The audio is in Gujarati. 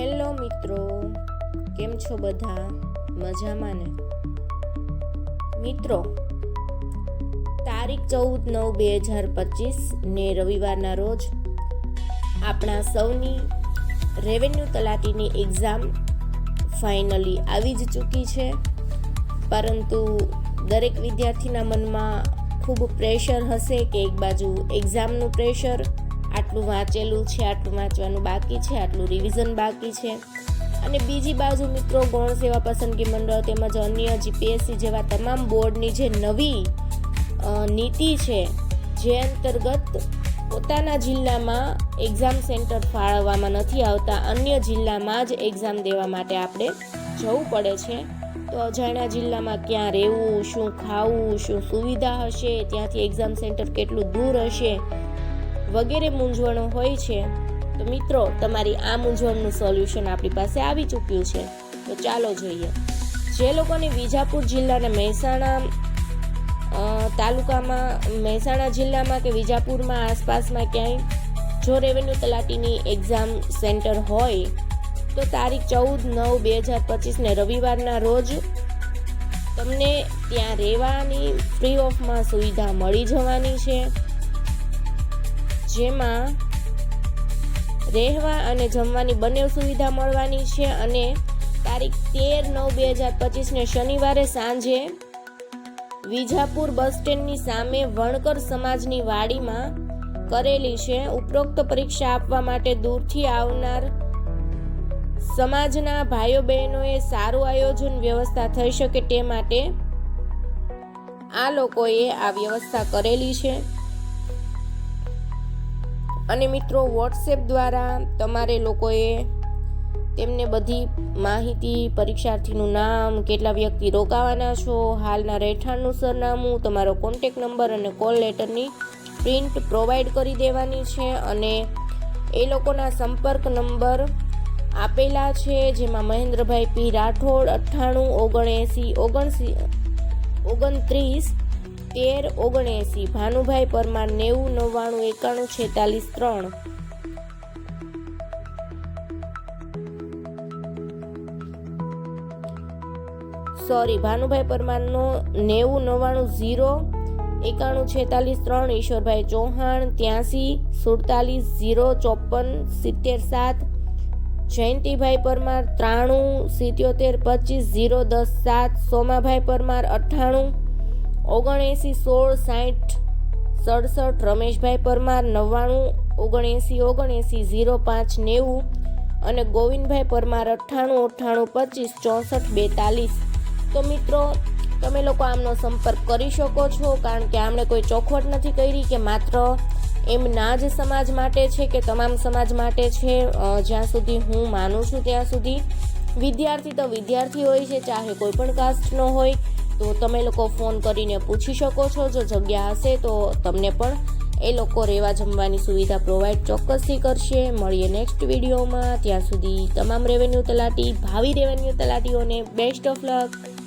હેલો મિત્રો, કેમ છો બધા? મજામાં ને? મિત્રો, તારીખ ચૌદ નવ બે હજાર પચીસ ને રવિવારના રોજ આપણા સૌની રેવન્યુ તલાટીની એક્ઝામ ફાઇનલી આવી જ ચૂકી છે. પરંતુ દરેક વિદ્યાર્થીના મનમાં ખૂબ પ્રેશર હશે કે એક બાજુ એક્ઝામનું પ્રેશર આટલું વાંચેલું છે, આટલું વાંચવાનું બાકી છે, આટલું રિવિઝન બાકી છે. અને બીજી બાજુ મિત્રો ગૌણ સેવા પસંદગી મંડળ તેમજ અન્ય જીપીએસસી જેવા તમામ બોર્ડની જે નવી નીતિ છે, જે અંતર્ગત પોતાના જિલ્લામાં એક્ઝામ સેન્ટર ફાળવવામાં નથી આવતા, અન્ય જિલ્લામાં જ એક્ઝામ દેવા માટે આપણે જવું પડે છે. તો અજાણ્યા જિલ્લામાં ક્યાં રહેવું, શું ખાવું, શું સુવિધા હશે, ત્યાંથી એક્ઝામ સેન્ટર કેટલું દૂર હશે વગેરે મૂંઝવણો હોય છે, તો મિત્રો, તમારી આ મૂંઝવણનું સોલ્યુશન આપણી પાસે આવી ચૂક્યું છે. તો ચાલો જોઈએ. જે લોકોને વિજાપુર જિલ્લાના મહેસાણા તાલુકામાં, મહેસાણા જિલ્લામાં કે વિજાપુરમાં આસપાસમાં ક્યાંય જો રેવન્યુ તલાટીની એક્ઝામ સેન્ટર હોય, તો તારીખ ચૌદ નવ બે હજાર પચીસને રવિવારના રોજ તમને ત્યાં રહેવાની ફ્રી ઓફમાં સુવિધા મળી જવાની છે. જેમાં રહેવા અને જમવાની બંને સુવિધા મળવાની છે અને તારીખ તેર નવ બે હજાર પચીસને શનિવારે સાંજે વિજાપુર બસ સ્ટેન્ડની સામે વણકર સમાજની વાડીમાં કરેલી છે ઉપરોક્ત પરીક્ષા આપવા માટે દૂરથી આવનાર સમાજના ભાઈઓ બહેનોએ સારું આયોજન વ્યવસ્થા થઈ શકે તે માટે આ લોકોએ આ વ્યવસ્થા કરેલી છે. અને મિત્રો વોટ્સએપ દ્વારા તમારે લોકોએ તેમને બધી માહિતી, પરીક્ષાર્થીનું નામ, કેટલા વ્યક્તિ રોકાવાના છો, હાલના રહેઠાણનું સરનામું, તમારો કોન્ટેક નંબર અને કોલ લેટરની પ્રિન્ટ પ્રોવાઈડ કરી દેવાની છે અને એ લોકોના સંપર્ક નંબર આપેલા છે, જેમાં મહેન્દ્રભાઈ પી રાઠોડ, અઠ્ઠાણું, ઓગણએંસી, ઓગણસી, ઓગણત્રીસ તેર, ઓગણએંસી, ભાનુભાઈ પરમાર, નેવું, નવ્વાણું, એકાણું, છેતાલીસ, ત્રણ. સોરી, ભાનુભાઈ પરમારનો નેવું, નવ્વાણું, ઝીરો, એકાણું, છેતાલીસ, ત્રણ, ઈશ્વરભાઈ ચૌહાણ, ત્યાંસી, સુડતાલીસ, ઝીરો, ચોપન, સિત્તેર, સાત, જયંતિભાઈ પરમાર, ત્રાણું, સિત્યોતેર, પચીસ, ઝીરો, દસ, સાત, સોમાભાઈ પરમાર, અઠ્ઠાણું ઓગણએંસી સોળ સાઠ સડસઠ રમેશભાઈ પરમાર નવ્વાણું, ઓગણએંસી ઓગણએંસી ઝીરો પાંચ નેવું અને ગોવિંદભાઈ પરમાર અઠ્ઠાણું અઠ્ઠાણું પચીસ, ચોસઠ બેતાલીસ. તો મિત્રો, તમે લોકો આમનો સંપર્ક કરી શકો છો કારણ કે આમણે કોઈ ચોખવટ નથી કરી કે માત્ર એમના જ સમાજ માટે છે કે તમામ સમાજ માટે છે. જ્યાં સુધી હું માનું છું ત્યાં સુધી. વિદ્યાર્થી તો વિદ્યાર્થી હોય છે, ચાહે કોઈ પણ કાસ્ટનો હોય. તો તમે લોકો ફોન કરીને પૂછી શકો છો, જો જગ્યા હશે તો તમને પણ એ લોકો રહેવા જમવાની સુવિધા પ્રોવાઈડ ચોક્કસથી કરશે. મળીએ નેક્સ્ટ વિડીયોમાં ત્યાં સુધી તમામ રેવન્યુ તલાટી, ભાવિ રેવન્યુ તલાટીઓને બેસ્ટ ઓફ લક